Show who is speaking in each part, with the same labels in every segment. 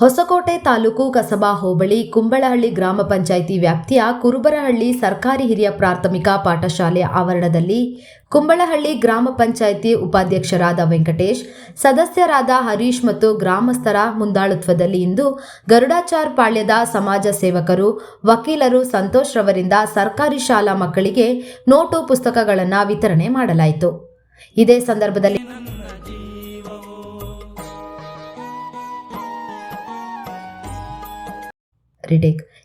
Speaker 1: ಹೊಸಕೋಟೆ ತಾಲೂಕು ಕಸಬಾ ಹೋಬಳಿ ಕುಂಬಳಹಳ್ಳಿ ಗ್ರಾಮ ಪಂಚಾಯಿತಿ ವ್ಯಾಪ್ತಿಯ ಕುರುಬರಹಳ್ಳಿ ಸರ್ಕಾರಿ ಹಿರಿಯ ಪ್ರಾಥಮಿಕ ಪಾಠಶಾಲೆ ಆವರಣದಲ್ಲಿ ಕುಂಬಳಹಳ್ಳಿ ಗ್ರಾಮ ಪಂಚಾಯಿತಿ ಉಪಾಧ್ಯಕ್ಷರಾದ ವೆಂಕಟೇಶ್, ಸದಸ್ಯರಾದ ಹರೀಶ್ ಮತ್ತು ಗ್ರಾಮಸ್ಥರ ಮುಂದಾಳುತ್ವದಲ್ಲಿ ಇಂದು ಗರುಡಾಚಾರ್ ಪಾಳ್ಯದ ಸಮಾಜ ಸೇವಕರು, ವಕೀಲರು ಸಂತೋಷ್ ರವರಿಂದ ಸರ್ಕಾರಿ ಶಾಲಾ ಮಕ್ಕಳಿಗೆ ನೋಟು ಪುಸ್ತಕಗಳನ್ನು ವಿತರಣೆ ಮಾಡಲಾಯಿತು. ಇದೇ ಸಂದರ್ಭದಲ್ಲಿ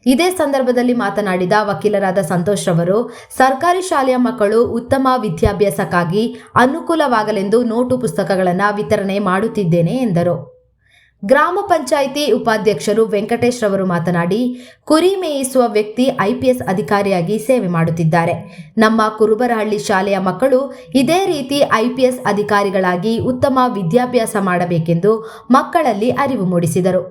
Speaker 1: ಇದೇ ಸಂದರ್ಭದಲ್ಲಿ ಮಾತನಾಡಿದ ವಕೀಲರಾದ ಸಂತೋಷ್ ರವರು, ಸರ್ಕಾರಿ ಶಾಲೆಯ ಮಕ್ಕಳು ಉತ್ತಮ ವಿದ್ಯಾಭ್ಯಾಸಕ್ಕಾಗಿ ಅನುಕೂಲವಾಗಲೆಂದು ನೋಟು ಪುಸ್ತಕಗಳನ್ನು ವಿತರಣೆ ಮಾಡುತ್ತಿದ್ದೇನೆ ಎಂದರು. ಗ್ರಾಮ ಪಂಚಾಯಿತಿ ಉಪಾಧ್ಯಕ್ಷರು ವೆಂಕಟೇಶ್ ರವರು ಮಾತನಾಡಿ, ಕುರಿ ಮೇಯಿಸುವ ವ್ಯಕ್ತಿ ಐಪಿಎಸ್ ಅಧಿಕಾರಿಯಾಗಿ ಸೇವೆ ಮಾಡುತ್ತಿದ್ದಾರೆ. ನಮ್ಮ ಕುರುಬರಹಳ್ಳಿ ಶಾಲೆಯ ಮಕ್ಕಳು ಇದೇ ರೀತಿ ಐಪಿಎಸ್ ಅಧಿಕಾರಿಗಳಾಗಿ ಉತ್ತಮ ವಿದ್ಯಾಭ್ಯಾಸ ಮಾಡಬೇಕೆಂದು ಮಕ್ಕಳಲ್ಲಿ ಅರಿವು ಮೂಡಿಸಿದರು.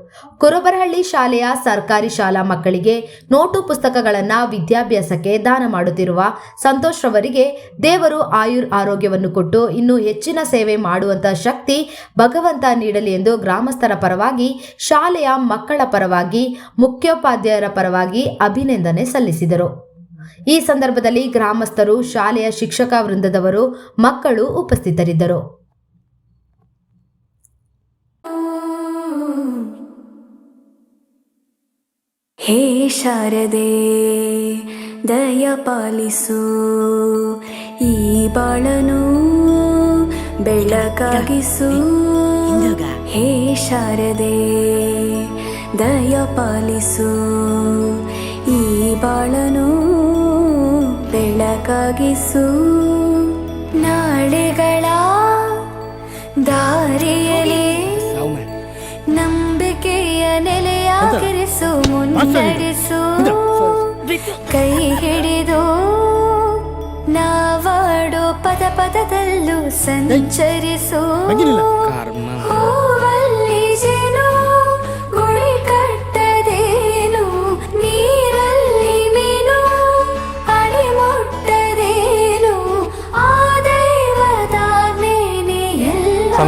Speaker 1: ಕುರುಬರಹಳ್ಳಿ ಶಾಲೆಯ ಸರ್ಕಾರಿ ಶಾಲಾ ಮಕ್ಕಳಿಗೆ ನೋಟು ಪುಸ್ತಕಗಳನ್ನು ವಿದ್ಯಾಭ್ಯಾಸಕ್ಕೆ ದಾನ ಮಾಡುತ್ತಿರುವ ಸಂತೋಷ್ ರವರಿಗೆ ದೇವರು ಆಯುರ್ ಆರೋಗ್ಯವನ್ನು ಕೊಟ್ಟು ಇನ್ನೂ ಹೆಚ್ಚಿನ ಸೇವೆ ಮಾಡುವಂತಹ ಶಕ್ತಿ ಭಗವಂತ ನೀಡಲಿ ಎಂದು ಗ್ರಾಮಸ್ಥರ ಪರವಾಗಿ, ಶಾಲೆಯ ಮಕ್ಕಳ ಪರವಾಗಿ, ಮುಖ್ಯೋಪಾಧ್ಯಾಯರ ಪರವಾಗಿ ಅಭಿನಂದನೆ ಸಲ್ಲಿಸಿದರು. ಈ ಸಂದರ್ಭದಲ್ಲಿ ಗ್ರಾಮಸ್ಥರು, ಶಾಲೆಯ ಶಿಕ್ಷಕ ವೃಂದದವರು, ಮಕ್ಕಳು ಉಪಸ್ಥಿತರಿದ್ದರು.
Speaker 2: ಹೇ ಶಾರದೆ, ದಯ ಪಾಲಿಸು. ಈ ಬಾಳನು ಬೆಳಕಾಗಿಸು ಹೇ ಶಾರದೆ ದಯ ಪಾಲಿಸು. ಈ ಬಾಳನು ಬೆಳಕಾಗಿಸು ನಾಳೆಗಳ ದಾರಿಯಲ್ಲಿ ನಂಬಿಕೆಯ ನೆಲೆಯಾಗಿರಿಸು ಮುನ್ನಡೆಸು. ಕೈ ಹಿಡಿದು ನಾವಾಡೋ ಪದ ಪದದಲ್ಲೂ ಸಂಚರಿಸು.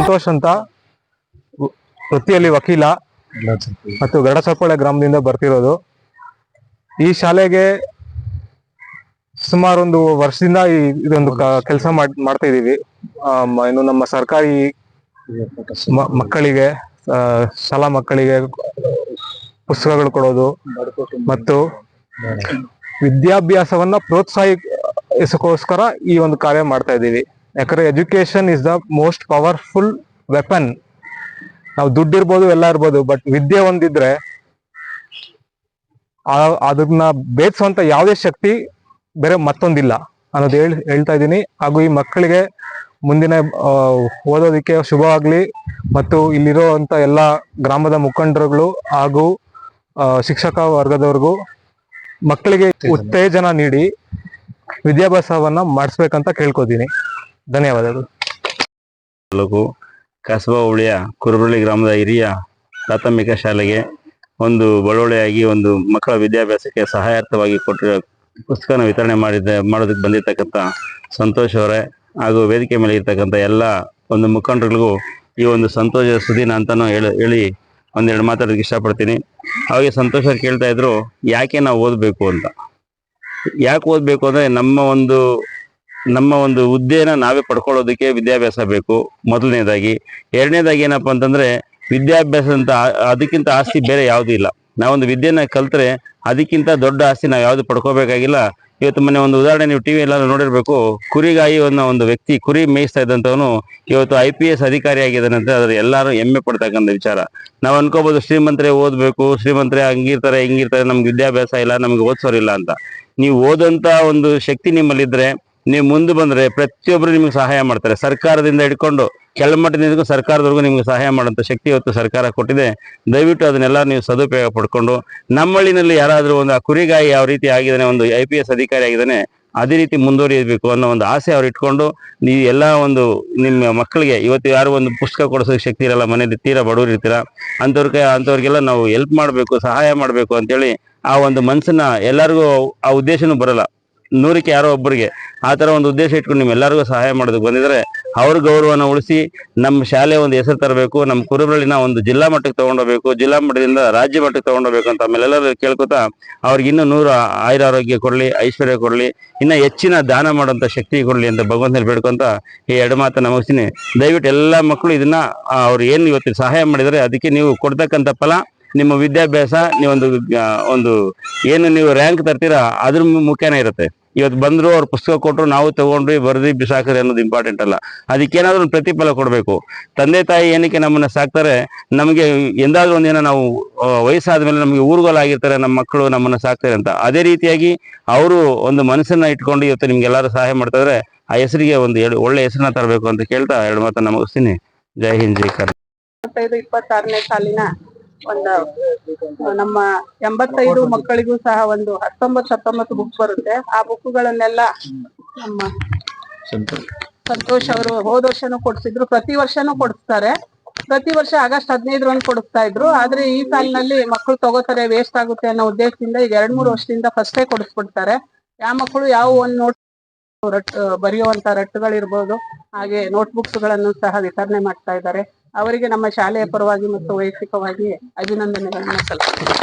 Speaker 3: ಸಂತೋಷ್ ಅಂತ ವೃತ್ತಿಯಲ್ಲಿ ವಕೀಲ ಮತ್ತು ಗರಡಸರ್ಪಳೆ ಗ್ರಾಮದಿಂದ ಬರ್ತಿರೋದು. ಈ ಶಾಲೆಗೆ ಸುಮಾರು ಒಂದು ವರ್ಷದಿಂದ ಈ ಇದೊಂದು ಕೆಲಸ ಮಾಡ್ತಾ ಇದೀವಿ ಇನ್ನು ನಮ್ಮ ಸರ್ಕಾರಿ ಮಕ್ಕಳಿಗೆ ಶಾಲಾ ಮಕ್ಕಳಿಗೆ ಪುಸ್ತಕಗಳು ಕೊಡೋದು ಮತ್ತು ವಿದ್ಯಾಭ್ಯಾಸವನ್ನ ಪ್ರೋತ್ಸಾಹಿಸಕ್ಕೋಸ್ಕರ ಈ ಒಂದು ಕಾರ್ಯ ಮಾಡ್ತಾ ಇದ್ದೀವಿ. ಯಾಕಂದ್ರೆ education is the most powerful weapon ನಾವು ದುಡ್ಡು ಇರ್ಬೋದು ಎಲ್ಲ ಇರ್ಬೋದು ಬಟ್ ವಿದ್ಯೆ ಒಂದಿದ್ರೆ ಆ- ಅದನ್ನ ಬೇಯಿಸುವಂತ ಯಾವುದೇ ಶಕ್ತಿ ಬೇರೆ ಮತ್ತೊಂದಿಲ್ಲ ಅನ್ನೋದು ಹೇಳಿ ಹೇಳ್ತಾ ಇದ್ದೀನಿ. ಹಾಗೂ ಈ ಮಕ್ಕಳಿಗೆ ಮುಂದಿನ ಓದೋದಿಕ್ಕೆ ಶುಭವಾಗ್ಲಿ. ಮತ್ತು ಇಲ್ಲಿರುವಂತ ಎಲ್ಲ ಗ್ರಾಮದ ಮುಖಂಡರುಗಳು ಹಾಗೂ ಶಿಕ್ಷಕ ವರ್ಗದವ್ರಿಗೂ ಮಕ್ಕಳಿಗೆ ಉತ್ತೇಜನ ನೀಡಿ ವಿದ್ಯಾಭ್ಯಾಸವನ್ನ ಮಾಡಿಸ್ಬೇಕಂತ ಕೇಳ್ಕೊತೀನಿ. ಧನ್ಯವಾದಗಳು.
Speaker 4: ತಾಲೂಕು ಕಸಬಾ ಹೋಬಳಿಯ ಕುರುಬಳ್ಳಿ ಗ್ರಾಮದ ಹಿರಿಯ ಪ್ರಾಥಮಿಕ ಶಾಲೆಗೆ ಒಂದು ಬಳುವಳಿಯಾಗಿ ಒಂದು ಮಕ್ಕಳ ವಿದ್ಯಾಭ್ಯಾಸಕ್ಕೆ ಸಹಾಯಾರ್ಥವಾಗಿ ಕೊಟ್ಟಿರೋ ಪುಸ್ತಕನ ವಿತರಣೆ ಮಾಡಿದ್ದ ಮಾಡೋದಕ್ಕೆ ಬಂದಿರತಕ್ಕಂಥ ಸಂತೋಷ್ ಅವರೇ ಹಾಗೂ ವೇದಿಕೆ ಮೇಲೆ ಇರ್ತಕ್ಕಂಥ ಎಲ್ಲ ಒಂದು ಮುಖಂಡರಿಗೂ ಈ ಒಂದು ಸಂತೋಷದ ಸುದಿನ ಅಂತಾನು ಹೇಳಿ ಹೇಳಿ ಒಂದೆರಡು ಮಾತಾಡೋದಕ್ಕೆ ಇಷ್ಟಪಡ್ತೀನಿ. ಹಾಗೆ ಸಂತೋಷ ಕೇಳ್ತಾ ಇದ್ರು, ಯಾಕೆ ನಾವು ಓದಬೇಕು ಅಂತ? ಯಾಕೆ ಓದಬೇಕು ಅಂದರೆ ನಮ್ಮ ಒಂದು ನಮ್ಮ ಒಂದು ಹುದ್ದೆನ ನಾವೇ ಪಡ್ಕೊಳ್ಳೋದಕ್ಕೆ ವಿದ್ಯಾಭ್ಯಾಸ ಬೇಕು ಮೊದಲನೇದಾಗಿ. ಎರಡನೇದಾಗಿ ಏನಪ್ಪ ಅಂತಂದರೆ ವಿದ್ಯಾಭ್ಯಾಸ ಅಂತ ಅದಕ್ಕಿಂತ ಆಸ್ತಿ ಬೇರೆ ಯಾವುದೂ ಇಲ್ಲ. ನಾವೊಂದು ವಿದ್ಯೆನ ಕಲ್ತ್ರೆ ಅದಕ್ಕಿಂತ ದೊಡ್ಡ ಆಸ್ತಿ ನಾವು ಯಾವುದು ಪಡ್ಕೋಬೇಕಾಗಿಲ್ಲ. ಇವತ್ತು ಮೊನ್ನೆ ಒಂದು ಉದಾಹರಣೆ ನೀವು ಟಿವಿ ಎಲ್ಲಾದ್ರೂ ನೋಡಿರಬೇಕು. ಕುರಿಗಾಯಿ ಅನ್ನೋ ಒಂದು ವ್ಯಕ್ತಿ ಕುರಿ ಮೇಯಿಸ್ತಾ ಇದ್ದಂಥವನು ಇವತ್ತು ಐ ಪಿ ಎಸ್ ಅಧಿಕಾರಿ ಆಗಿದ್ದಾನೆ ಅಂತ ಅದ್ರ ಎಲ್ಲರೂ ಹೆಮ್ಮೆ ಪಡ್ತಕ್ಕಂಥ ವಿಚಾರ. ನಾವು ಅನ್ಕೋಬೋದು ಶ್ರೀಮಂತರೇ ಓದಬೇಕು, ಶ್ರೀಮಂತರೇ ಹಂಗಿರ್ತಾರೆ, ಹಿಂಗಿರ್ತಾರೆ, ನಮ್ಗೆ ವಿದ್ಯಾಭ್ಯಾಸ ಇಲ್ಲ, ನಮ್ಗೆ ಓದ್ಸೋರಿಲ್ಲ ಅಂತ. ನೀವು ಓದೋಂಥ ಒಂದು ಶಕ್ತಿ ನಿಮ್ಮಲ್ಲಿದ್ರೆ ನೀವು ಮುಂದೆ ಬಂದರೆ ಪ್ರತಿಯೊಬ್ಬರು ನಿಮಗೆ ಸಹಾಯ ಮಾಡ್ತಾರೆ. ಸರ್ಕಾರದಿಂದ ಹಿಡ್ಕೊಂಡು ಕೆಳಮಟ್ಟದಿಂದ ಸರ್ಕಾರದವರೆಗೂ ನಿಮಗೆ ಸಹಾಯ ಮಾಡುವಂತ ಶಕ್ತಿ ಇವತ್ತು ಸರ್ಕಾರ ಕೊಟ್ಟಿದೆ. ದಯವಿಟ್ಟು ಅದನ್ನೆಲ್ಲ ನೀವು ಸದುಪಯೋಗ ಪಡ್ಕೊಂಡು ನಮ್ಮಳ್ಳಿನಲ್ಲಿ ಯಾರಾದರೂ ಒಂದು ಆ ಕುರಿಗಾಯಿ ಯಾವ ರೀತಿ ಆಗಿದ್ದಾನೆ, ಒಂದು ಐ ಪಿ ಎಸ್ ಅಧಿಕಾರಿ ಆಗಿದ್ದಾನೆ, ಅದೇ ರೀತಿ ಮುಂದುವರಿಯಬೇಕು ಅನ್ನೋ ಒಂದು ಆಸೆ ಅವ್ರು ಇಟ್ಕೊಂಡು ನೀವು ಎಲ್ಲ ಒಂದು ನಿಮ್ಮ ಮಕ್ಕಳಿಗೆ ಇವತ್ತು ಯಾರು ಒಂದು ಪುಸ್ತಕ ಕೊಡಿಸೋ ಶಕ್ತಿ ಇರಲ್ಲ, ಮನೇಲಿ ತೀರಾ ಬಡವರು ಇರ್ತೀರಾ, ಅಂಥವ್ರಿಗೆ, ಅಂಥವ್ರಿಗೆಲ್ಲ ನಾವು ಹೆಲ್ಪ್ ಮಾಡಬೇಕು, ಸಹಾಯ ಮಾಡಬೇಕು ಅಂತೇಳಿ ಆ ಒಂದು ಮನಸ್ಸನ್ನು ಎಲ್ಲರಿಗೂ ಆ ಉದ್ದೇಶನೂ ಬರಲ್ಲ. ನೂರಕ್ಕೆ ಯಾರೋ ಒಬ್ಬರಿಗೆ ಆ ಥರ ಒಂದು ಉದ್ದೇಶ ಇಟ್ಕೊಂಡು ನಿಮ್ ಎಲ್ಲರಿಗೂ ಸಹಾಯ ಮಾಡೋದಕ್ಕೆ ಬಂದಿದ್ರೆ ಅವ್ರ ಗೌರವನ ಉಳಿಸಿ ನಮ್ಮ ಶಾಲೆ ಒಂದು ಹೆಸರು ತರಬೇಕು, ನಮ್ಮ ಕುರುಬರಳಿನ ಒಂದು ಜಿಲ್ಲಾ ಮಟ್ಟಕ್ಕೆ ತಗೊಂಡೋಗ್ಬೇಕು, ಜಿಲ್ಲಾ ಮಟ್ಟದಿಂದ ರಾಜ್ಯ ಮಟ್ಟಕ್ಕೆ ತಗೊಂಡೋಗ್ಬೇಕು ಅಂತ ಆಮೇಲೆಲ್ಲರೂ ಕೇಳ್ಕೊತಾ ಅವ್ರಿಗೆ ಇನ್ನೂ ನೂರು ಆಯುರಾರೋಗ್ಯ ಕೊಡಲಿ, ಐಶ್ವರ್ಯ ಕೊಡಲಿ, ಇನ್ನೂ ಹೆಚ್ಚಿನ ದಾನ ಮಾಡುವಂತ ಶಕ್ತಿ ಕೊಡಲಿ ಅಂತ ಭಗವಂತನಲ್ಲಿ ಬೇಡ್ಕೊಂತ ಈ ಎರಡು ಮಾತು ಮುಗಿಸ್ತೀನಿ ದಯವಿಟ್ಟು ಎಲ್ಲ ಮಕ್ಕಳು ಇದನ್ನ ಅವ್ರು ಏನು ಇವತ್ತು ಸಹಾಯ ಮಾಡಿದರೆ ಅದಕ್ಕೆ ನೀವು ಕೊಡ್ತಕ್ಕಂಥ ಫಲ ನಿಮ್ಮ ವಿದ್ಯಾಭ್ಯಾಸ ನೀವೊಂದು ಒಂದು ಏನು ನೀವು ರ್ಯಾಂಕ್ ತರ್ತೀರಾ, ಅದ್ರ ಮುಖ್ಯನೇ ಇರುತ್ತೆ. ಇವತ್ತು ಬಂದ್ರು ಅವ್ರು ಪುಸ್ತಕ ಕೊಟ್ಟರು ನಾವು ತಗೊಂಡ್ರಿ ಬರ್ದಿ ಬಿಸಾಕ್ರಿ ಅನ್ನೋದು ಇಂಪಾರ್ಟೆಂಟ್ ಅಲ್ಲ. ಅದಕ್ಕೇನಾದ್ರೂ ಒಂದು ಪ್ರತಿಫಲ ಕೊಡಬೇಕು. ತಂದೆ, ತಾಯಿ ಏನಕ್ಕೆ ನಮ್ಮನ್ನ ಸಾಕ್ತಾರೆ, ನಮಗೆ ಎಂದಾದ್ರೂ ಒಂದಿನ ನಾವು ವಯಸ್ಸಾದ ಮೇಲೆ ನಮಗೆ ಊರುಗಳಾಗಿರ್ತಾರೆ ನಮ್ಮ ಮಕ್ಕಳು ನಮ್ಮನ್ನ ಸಾಕ್ತಾರೆ ಅಂತ. ಅದೇ ರೀತಿಯಾಗಿ ಅವರು ಒಂದು ಮನಸ್ಸನ್ನ ಇಟ್ಕೊಂಡು ಇವತ್ತು ನಿಮ್ಗೆಲ್ಲಾರು ಸಹಾಯ ಮಾಡ್ತಾ ಇದ್ರೆ, ಆ ಹೆಸರಿಗೆ ಒಂದು ಒಳ್ಳೆ ಹೆಸರನ್ನ ತರಬೇಕು ಅಂತ ಕೇಳ್ತಾ ಎರಡು ಮಾತನ್ನ ಮುಗಿಸ್ತೀನಿ. ಜೈ ಹಿಂದ್, ಜೈ ಕರ್ನಾಟಕ.
Speaker 5: ಸಾಲಿನ ಒಂದು ನಮ್ಮ ಎಂಬತ್ತೈದು ಮಕ್ಕಳಿಗೂ ಸಹ ಒಂದು ಹತ್ತೊಂಬತ್ತು ಹತ್ತೊಂಬತ್ತು ಬುಕ್ ಬರುತ್ತೆ. ಆ ಬುಕ್ಗಳನ್ನೆಲ್ಲ ನಮ್ಮ ಸಂತೋಷ್ ಅವರು ಹೋದ ವರ್ಷನೂ ಕೊಡ್ಸಿದ್ರು. ಪ್ರತಿ ವರ್ಷನೂ ಕೊಡಿಸ್ತಾರೆ. ಪ್ರತಿ ವರ್ಷ ಆಗಸ್ಟ್ ಹದಿನೈದರಂದು ಕೊಡಿಸ್ತಾ ಇದ್ರು. ಆದ್ರೆ ಈ ಸಾಲಿನಲ್ಲಿ ಮಕ್ಕಳು ತಗೋತಾರೆ ವೇಸ್ಟ್ ಆಗುತ್ತೆ ಅನ್ನೋ ಉದ್ದೇಶದಿಂದ ಈಗ ಎರಡ್ ಮೂರು ವರ್ಷದಿಂದ ಫಸ್ಟೇ ಕೊಡಿಸ್ಬಿಡ್ತಾರೆ. ಯಾವ ಮಕ್ಕಳು ಯಾವ ಒಂದ್ ನೋಟ್ ರಟ್, ಬರೆಯುವಂತ ರಟ್ಟುಗಳಿರ್ಬೋದು, ಹಾಗೆ ನೋಟ್ಬುಕ್ಸ್ಗಳನ್ನು ಸಹ ವಿತರಣೆ ಮಾಡ್ತಾ ಇದ್ದಾರೆ. ಅವರಿಗೆ ನಮ್ಮ ಶಾಲೆಯ ಪರವಾಗಿ ಮತ್ತು ವೈಯಕ್ತಿಕವಾಗಿ ಅಭಿನಂದನೆಗಳನ್ನು ಸಲ್ಲಿಸ್ತೀನಿ